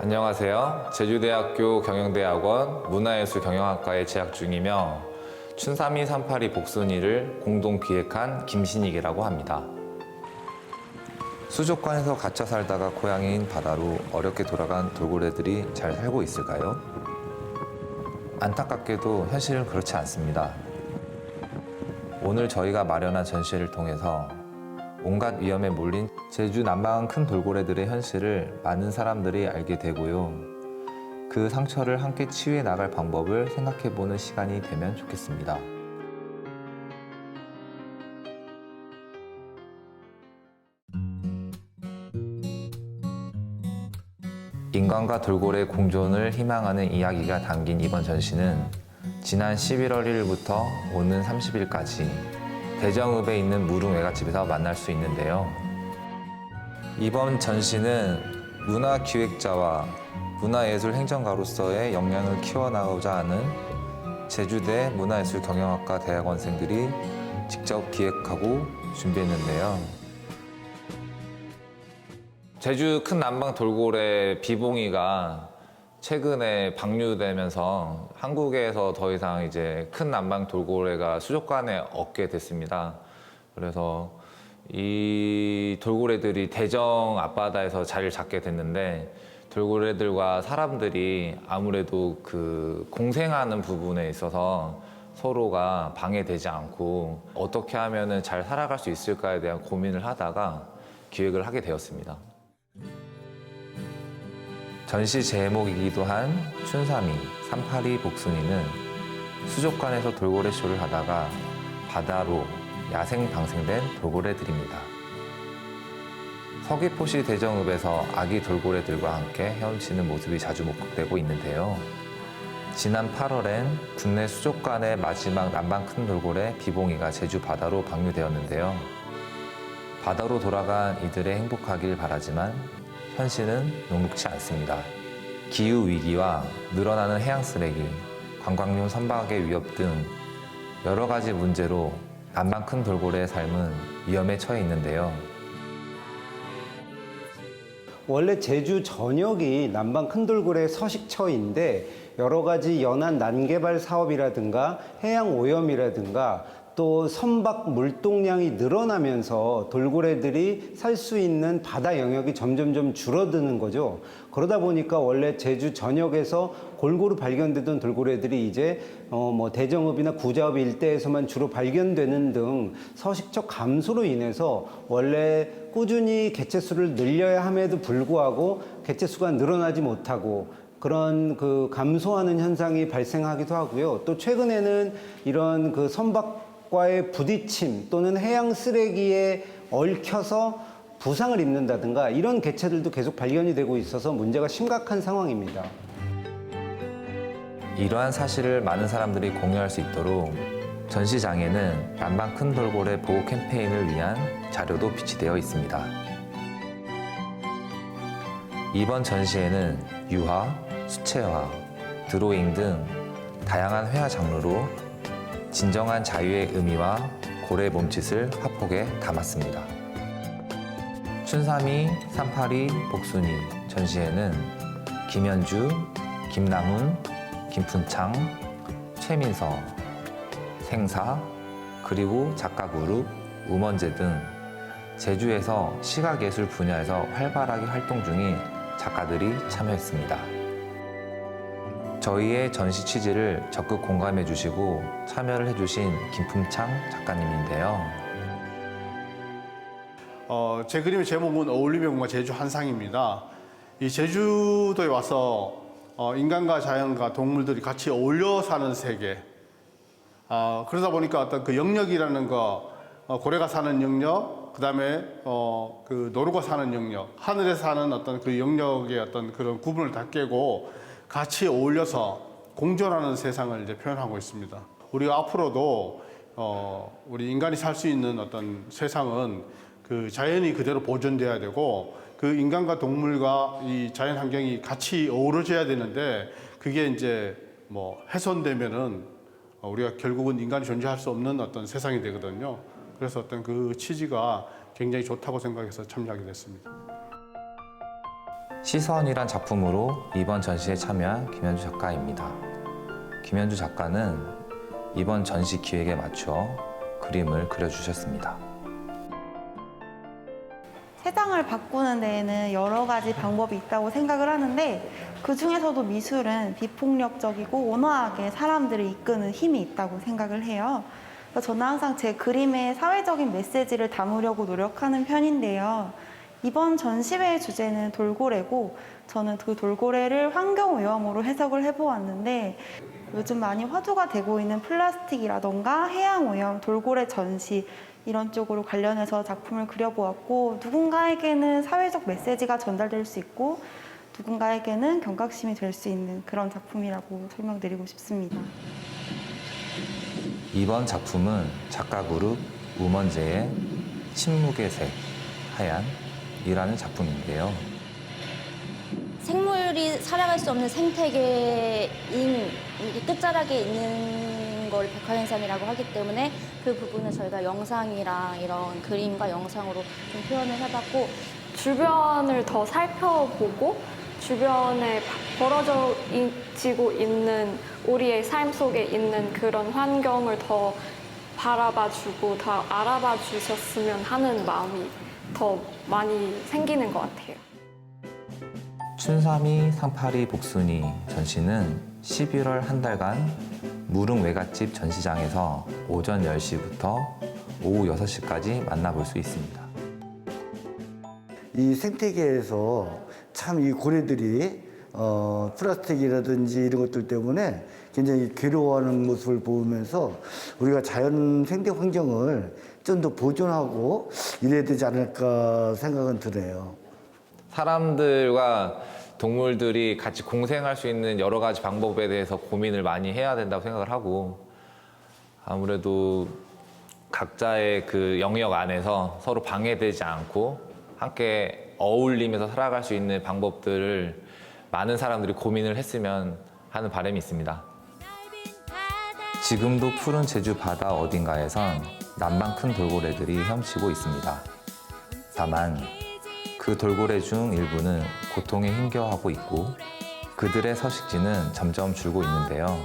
안녕하세요. 제주대학교 경영대학원 문화예술 경영학과에 재학 중이며 춘삼이 382 복순이를 공동 기획한 김신익이라고 합니다. 수족관에서 갇혀 살다가 고향인 바다로 어렵게 돌아간 돌고래들이 잘 살고 있을까요? 안타깝게도 현실은 그렇지 않습니다. 오늘 저희가 마련한 전시회를 통해서 온갖 위험에 몰린 제주 남방 큰 돌고래들의 현실을 많은 사람들이 알게 되고요. 그 상처를 함께 치유해 나갈 방법을 생각해 보는 시간이 되면 좋겠습니다. 인간과 돌고래의 공존을 희망하는 이야기가 담긴 이번 전시는 지난 11월 1일부터 오는 30일까지 대정읍에 있는 무릉 외갓집에서 만날 수 있는데요. 이번 전시는 문화기획자와 문화예술 행정가로서의 역량을 키워나가고자 하는 제주대 문화예술경영학과 대학원생들이 직접 기획하고 준비했는데요. 제주 큰 남방 돌고래 비봉이가 최근에 방류되면서 한국에서 더 이상 이제 큰 남방 돌고래가 수족관에 없게 됐습니다. 그래서 이 돌고래들이 대정 앞바다에서 자리를 잡게 됐는데 돌고래들과 사람들이 아무래도 그 공생하는 부분에 있어서 서로가 방해되지 않고 어떻게 하면은 잘 살아갈 수 있을까에 대한 고민을 하다가 기획을 하게 되었습니다. 전시 제목이기도 한 춘삼이 382 복순이는 수족관에서 돌고래 쇼를 하다가 바다로 야생 방생된 돌고래들입니다. 서귀포시 대정읍에서 아기 돌고래들과 함께 헤엄치는 모습이 자주 목격되고 있는데요. 지난 8월엔 국내 수족관의 마지막 남방 큰 돌고래 비봉이가 제주 바다로 방류되었는데요. 바다로 돌아간 이들의 행복하길 바라지만 현실은 녹록치 않습니다. 기후 위기와 늘어나는 해양 쓰레기, 관광용 선박의 위협 등 여러 가지 문제로 남방 큰 돌고래의 삶은 위험에 처해 있는데요. 원래 제주 전역이 남방 큰 돌고래 서식처인데 여러 가지 연안 난개발 사업이라든가 해양 오염이라든가 또 선박 물동량이 늘어나면서 돌고래들이 살 수 있는 바다 영역이 점점점 줄어드는 거죠. 그러다 보니까 원래 제주 전역에서 골고루 발견되던 돌고래들이 이제 어 뭐 대정읍이나 구자읍 일대에서만 주로 발견되는 등 서식처 감소로 인해서 원래 꾸준히 개체수를 늘려야 함에도 불구하고 개체수가 늘어나지 못하고 그런 그 감소하는 현상이 발생하기도 하고요. 또 최근에는 이런 그 선박 과의 부딪힘 또는 해양 쓰레기에 얽혀서 부상을 입는다든가 이런 개체들도 계속 발견이 되고 있어서 문제가 심각한 상황입니다. 이러한 사실을 많은 사람들이 공유할 수 있도록 전시장에는 남방 큰 돌고래 보호 캠페인을 위한 자료도 비치되어 있습니다. 이번 전시회는 유화, 수채화, 드로잉 등 다양한 회화 장르로 진정한 자유의 의미와 고래 몸짓을 화폭에 담았습니다. 춘삼이, 삼팔이, 복순이 전시회는 김현주, 김남훈, 김푼창, 최민서, 생사, 그리고 작가 그룹, 우먼제 등 제주에서 시각예술 분야에서 활발하게 활동 중인 작가들이 참여했습니다. 저희의 전시 취지를 적극 공감해 주시고 참여를 해주신 김품창 작가님인데요. 어, 제 그림의 제목은 어울림의 공간 제주 한상입니다. 이 제주도에 와서 어, 인간과 자연과 동물들이 같이 어울려 사는 세계. 아, 그러다 보니까 어떤 그 영역이라는 거, 어, 고래가 사는 영역, 그 다음에 어, 그 노루가 사는 영역, 하늘에 사는 어떤 그 영역의 어떤 그런 구분을 다 깨고 같이 어울려서 공존하는 세상을 이제 표현하고 있습니다. 우리가 앞으로도 어, 우리 인간이 살 수 있는 어떤 세상은 그 자연이 그대로 보존돼야 되고 그 인간과 동물과 이 자연 환경이 같이 어우러져야 되는데 그게 이제 뭐 훼손되면은 어, 우리가 결국은 인간이 존재할 수 없는 어떤 세상이 되거든요. 그래서 어떤 그 취지가 굉장히 좋다고 생각해서 참여하게 됐습니다. 시선이란 작품으로 이번 전시에 참여한 김현주 작가입니다. 김현주 작가는 이번 전시 기획에 맞춰 그림을 그려주셨습니다. 세상을 바꾸는 데에는 여러 가지 방법이 있다고 생각을 하는데 그 중에서도 미술은 비폭력적이고 온화하게 사람들을 이끄는 힘이 있다고 생각을 해요. 저는 항상 제 그림에 사회적인 메시지를 담으려고 노력하는 편인데요. 이번 전시회의 주제는 돌고래고 저는 그 돌고래를 환경오염으로 해석을 해보았는데 요즘 많이 화두가 되고 있는 플라스틱이라던가 해양오염, 돌고래 전시 이런 쪽으로 관련해서 작품을 그려보았고 누군가에게는 사회적 메시지가 전달될 수 있고 누군가에게는 경각심이 될 수 있는 그런 작품이라고 설명드리고 싶습니다. 이번 작품은 작가 그룹 우먼제의 침묵의 색, 하얀 이라는 작품인데요. 생물이 살아갈 수 없는 생태계인 이 끝자락에 있는 걸 백화현상이라고 하기 때문에 그 부분을 저희가 영상이랑 이런 그림과 영상으로 좀 표현을 해봤고 주변을 더 살펴보고 주변에 벌어져 지고 있는 우리의 삶 속에 있는 그런 환경을 더 바라봐주고 더 알아봐 주셨으면 하는 마음이 더 많이 생기는 것 같아요. 춘삼이 상파리 복순이 전시는 11월 한 달간 무릉 외갓집 전시장에서 오전 10시부터 오후 6시까지 만나볼 수 있습니다. 이 생태계에서 참 이 고래들이 어, 플라스틱이라든지 이런 것들 때문에 굉장히 괴로워하는 모습을 보면서 우리가 자연 생태 환경을 좀 더 보존하고 이래야 되지 않을까 생각은 드네요. 사람들과 동물들이 같이 공생할 수 있는 여러 가지 방법에 대해서 고민을 많이 해야 된다고 생각을 하고 아무래도 각자의 그 영역 안에서 서로 방해되지 않고 함께 어울리면서 살아갈 수 있는 방법들을 많은 사람들이 고민을 했으면 하는 바람이 있습니다. 지금도 푸른 제주 바다 어딘가에선 남방 큰 돌고래들이 헤엄치고 있습니다. 다만 그 돌고래 중 일부는 고통에 힘겨워하고 있고 그들의 서식지는 점점 줄고 있는데요.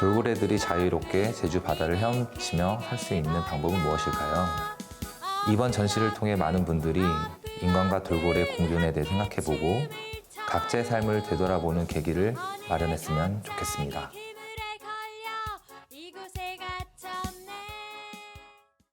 돌고래들이 자유롭게 제주 바다를 헤엄치며 살 수 있는 방법은 무엇일까요? 이번 전시를 통해 많은 분들이 인간과 돌고래 공존에 대해 생각해보고 각자의 삶을 되돌아보는 계기를 마련했으면 좋겠습니다.